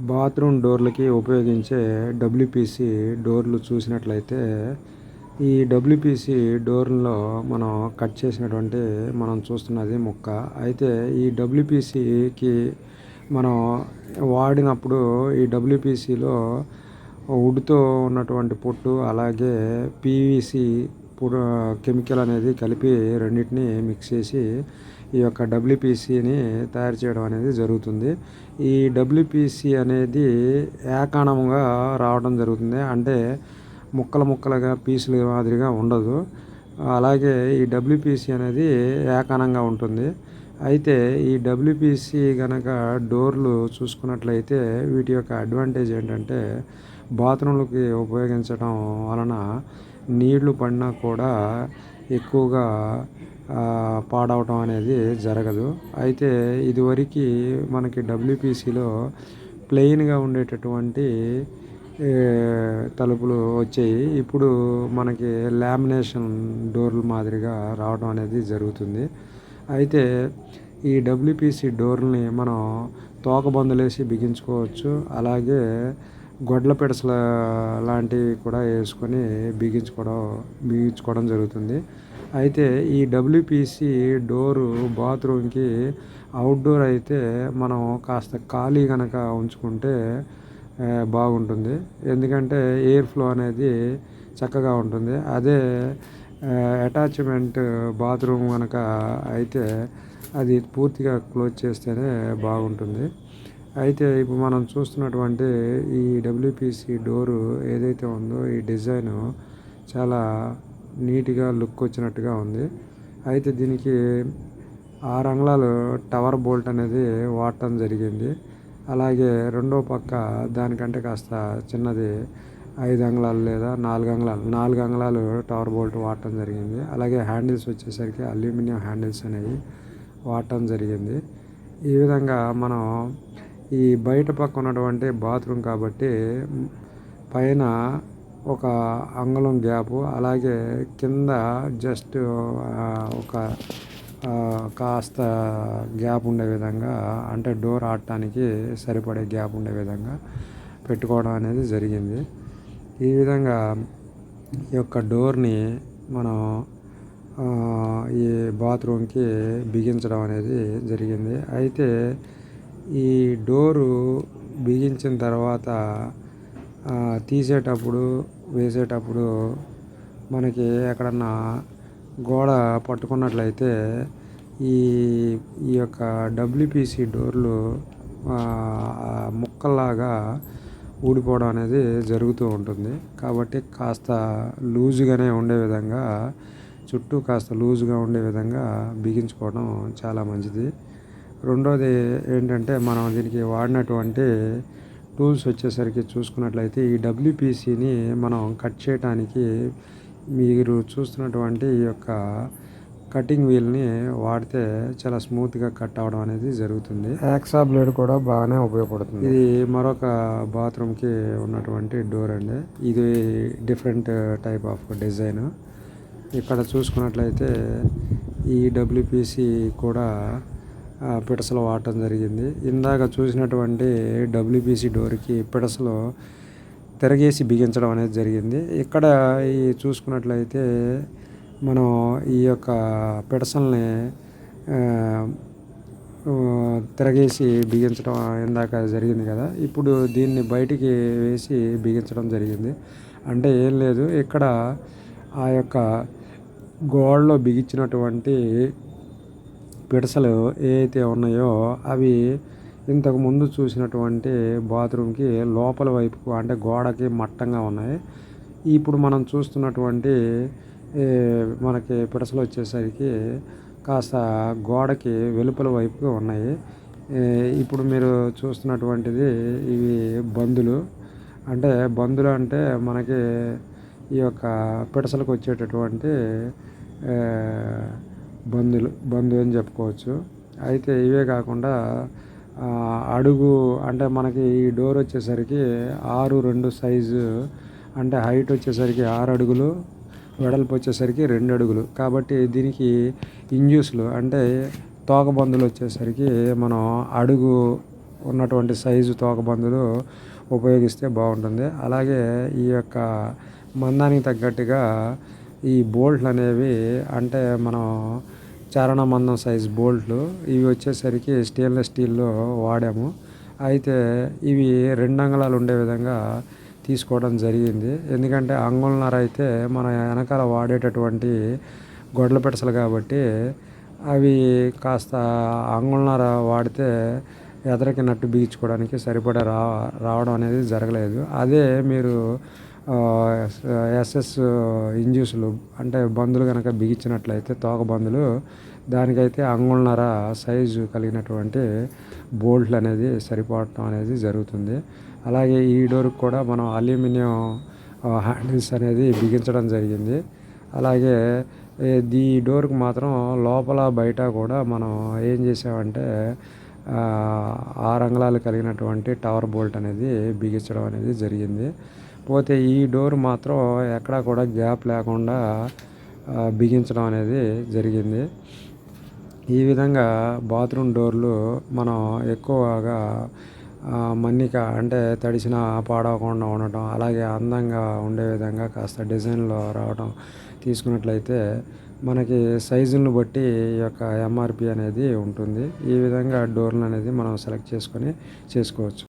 Bathroom డోర్లకి ఉపయోగించే WPC డోర్లు చూసినట్లయితే ఈ డబ్ల్యూపీసీ డోర్లో మనం కట్ చేసినటువంటి మనం చూస్తున్నది ముక్క. అయితే ఈ డబ్ల్యూపీసీకి మనం వాడినప్పుడు ఈ డబ్ల్యూపీసీలో వుడ్తో ఉన్నటువంటి పొట్టు అలాగే పీవీసీ కెమికల్ అనేది కలిపి రెండింటిని మిక్స్ చేసి ఈ యొక్క డబ్ల్యూపీసీని తయారు చేయడం అనేది జరుగుతుంది. ఈ డబ్ల్యూపీసీ అనేది ఏకాణంగా రావడం జరుగుతుంది. అంటే ముక్కలు ముక్కలుగా పీసులు మాదిరిగా ఉండదు. అలాగే ఈ డబ్ల్యూపీసీ అనేది ఏకాణంగా ఉంటుంది. అయితే ఈ డబ్ల్యూపీసీ కనుక డోర్లు చూసుకున్నట్లయితే వీటి యొక్క అడ్వాంటేజ్ ఏంటంటే బాత్రూంలకి ఉపయోగించడం వలన నీళ్ళు పడినా కూడా ఎక్కువగా పాడవటం అనేది జరగదు. అయితే ఇదివరకు మనకి డబ్ల్యూపీసీలో ప్లెయిన్గా ఉండేటటువంటి తలుపులు వచ్చాయి. ఇప్పుడు మనకి లామినేషన్ డోర్లు మాదిరిగా రావడం అనేది జరుగుతుంది. అయితే ఈ డబ్ల్యూపీసీ డోర్ని మనం తోకబందులేసి బిగించుకోవచ్చు. అలాగే గొడ్ల పెడసల లాంటివి కూడా వేసుకొని బిగించుకోవడం బిగించుకోవడం జరుగుతుంది. అయితే ఈ డబ్ల్యూపీసీ డోరు బాత్రూమ్కి అవుట్డోర్ అయితే మనం కాస్త ఖాళీ కనుక ఉంచుకుంటే బాగుంటుంది. ఎందుకంటే ఎయిర్ ఫ్లో అనేది చక్కగా ఉంటుంది. అదే అటాచ్మెంట్ బాత్రూమ్ కనుక అయితే అది పూర్తిగా క్లోజ్ చేస్తేనే బాగుంటుంది. అయితే ఇప్పుడు మనం చూస్తున్నటువంటి ఈ డబ్ల్యూపీసీ డోరు ఏదైతే ఉందో ఈ డిజైను చాలా నీట్గా లుక్ వచ్చినట్టుగా ఉంది. అయితే దీనికి ఆరు అంగుళాలు టవర్ బోల్ట్ అనేది వాడటం జరిగింది. అలాగే రెండో పక్క దానికంటే కాస్త చిన్నది ఐదు అంగుళాలు లేదా నాలుగు అంగళాలు నాలుగు అంగళాలు టవర్ బోల్ట్ వాడటం జరిగింది. అలాగే హ్యాండిల్స్ వచ్చేసరికి అల్యూమినియం హ్యాండిల్స్ అనేవి వాడటం జరిగింది. ఈ విధంగా మనం ఈ బయట పక్క ఉన్నటువంటి బాత్రూమ్ కాబట్టి పైన ఒక అంగుళం గ్యాపు అలాగే కింద జస్ట్ ఒక కాస్త గ్యాప్ ఉండే విధంగా అంటే డోర్ ఆడటానికి సరిపడే గ్యాప్ ఉండే విధంగా పెట్టుకోవడం అనేది జరిగింది. ఈ విధంగా ఈ యొక్క డోర్ని మనం ఈ బాత్రూమ్కి బిగించడం అనేది జరిగింది. అయితే ఈ డోరు బిగించిన తర్వాత తీసేటప్పుడు వేసేటప్పుడు మనకి ఎక్కడన్నా గోడ పట్టుకున్నట్లయితే ఈ ఈ యొక్క డబ్ల్యూపీసీ డోర్లు ముక్కల్లాగా ఊడిపోవడం అనేది జరుగుతూ ఉంటుంది. కాబట్టి కాస్త లూజుగానే ఉండే విధంగా చుట్టూ కాస్త లూజుగా ఉండే విధంగా బిగించుకోవడం చాలా మంచిది. రెండోది ఏంటంటే మనం దీనికి వాడినటువంటి టూల్స్ వచ్చేసరికి చూసుకున్నట్లయితే ఈ డబ్ల్యూపీసీని మనం కట్ చేయడానికి మీరు చూస్తున్నటువంటి ఈ యొక్క కటింగ్ వీల్ని వాడితే చాలా స్మూత్గా కట్ అవ్వడం అనేది జరుగుతుంది. యాక్సా బ్లేడ్ కూడా బాగానే ఉపయోగపడుతుంది. ఇది మరొక బాత్రూమ్కి ఉన్నటువంటి డోర్ అండి. ఇది డిఫరెంట్ టైప్ ఆఫ్ డిజైన్. ఇక్కడ చూసుకున్నట్లయితే ఈ డబ్ల్యూపీసీ కూడా పిడసలు వాడటం జరిగింది. ఇందాక చూసినటువంటి డబ్ల్యూబీసీ డోర్కి పిడసలు తిరగేసి బిగించడం అనేది జరిగింది. ఇక్కడ ఈ చూసుకున్నట్లయితే మనం ఈ యొక్క పిడసల్ని తిరగేసి బిగించడం ఇందాక జరిగింది కదా. ఇప్పుడు దీన్ని బయటికి వేసి బిగించడం జరిగింది. అంటే ఏం లేదు ఇక్కడ ఆ యొక్క గోడలో బిగించినటువంటి పిడసలు ఏవైతే ఉన్నాయో అవి ఇంతకు ముందు చూసినటువంటి బాత్రూమ్కి లోపల వైపుకు అంటే గోడకి మట్టంగా ఉన్నాయి. ఇప్పుడు మనం చూస్తున్నటువంటి మనకి పిడసలు వచ్చేసరికి కాస్త గోడకి వెలుపల వైపుగా ఉన్నాయి. ఇప్పుడు మీరు చూస్తున్నటువంటిది ఇవి బందులు. అంటే బందులు అంటే మనకి ఈ యొక్క పిడసలకు వచ్చేటటువంటి బందులు బందు అని చెప్పుకోవచ్చు. అయితే ఇవే కాకుండా అడుగు అంటే మనకి ఈ డోర్ వచ్చేసరికి ఆరు రెండు సైజు అంటే హైట్ వచ్చేసరికి ఆరు అడుగులు వెడల్పు వచ్చేసరికి రెండు అడుగులు. కాబట్టి దీనికి ఇంజూస్లు అంటే తోకబందులు వచ్చేసరికి మనం అడుగు ఉన్నటువంటి సైజు తోకబందులు ఉపయోగిస్తే బాగుంటుంది. అలాగే ఈ యొక్క మందానికి తగ్గట్టుగా ఈ బోల్ట్లు అనేవి అంటే మనం చారణమందం సైజ్ బోల్ట్లు ఇవి వచ్చేసరికి స్టెయిన్లెస్ స్టీల్లో వాడాము. అయితే ఇవి రెండు అంగుళాలు ఉండే విధంగా తీసుకోవడం జరిగింది. ఎందుకంటే అంగుళన్నర అయితే మన వెనకాల వాడేటటువంటి గొడ్ల పెడసలు కాబట్టి అవి కాస్త అంగుళన్నర వాడితే ఎదరకి నట్టు బిగించుకోవడానికి సరిపడా రా రావడం అనేది జరగలేదు. అదే మీరు ఎస్ఎస్ ఇంజ్యూస్లు అంటే బందులు కనుక బిగించినట్లయితే తోక బందులు దానికైతే అంగుళనర సైజు కలిగినటువంటి బోల్ట్లు అనేది సరిపోవటం అనేది జరుగుతుంది. అలాగే ఈ డోర్కి కూడా మనం అల్యూమినియం హ్యాండిల్స్ అనేది బిగించడం జరిగింది. అలాగే ఈ డోర్కి మాత్రం లోపల బయట కూడా మనం ఏం చేసామంటే ఆరు అంగుళాలు కలిగినటువంటి టవర్ బోల్ట్ అనేది బిగించడం అనేది జరిగింది. పోతే ఈ డోర్ మాత్రం ఎక్కడా కూడా గ్యాప్ లేకుండా బిగించడం అనేది జరిగింది. ఈ విధంగా బాత్రూమ్ డోర్లు మనం ఎక్కువగా మన్నిక అంటే తడిసిన పాడవకుండా ఉండటం అలాగే అందంగా ఉండే విధంగా కాస్త డిజైన్లో రావడం తీసుకున్నట్లయితే మనకి సైజులను బట్టి ఈ యొక్క ఎంఆర్పి అనేది ఉంటుంది. ఈ విధంగా డోర్లు అనేది మనం సెలెక్ట్ చేసుకొని చేసుకోవచ్చు.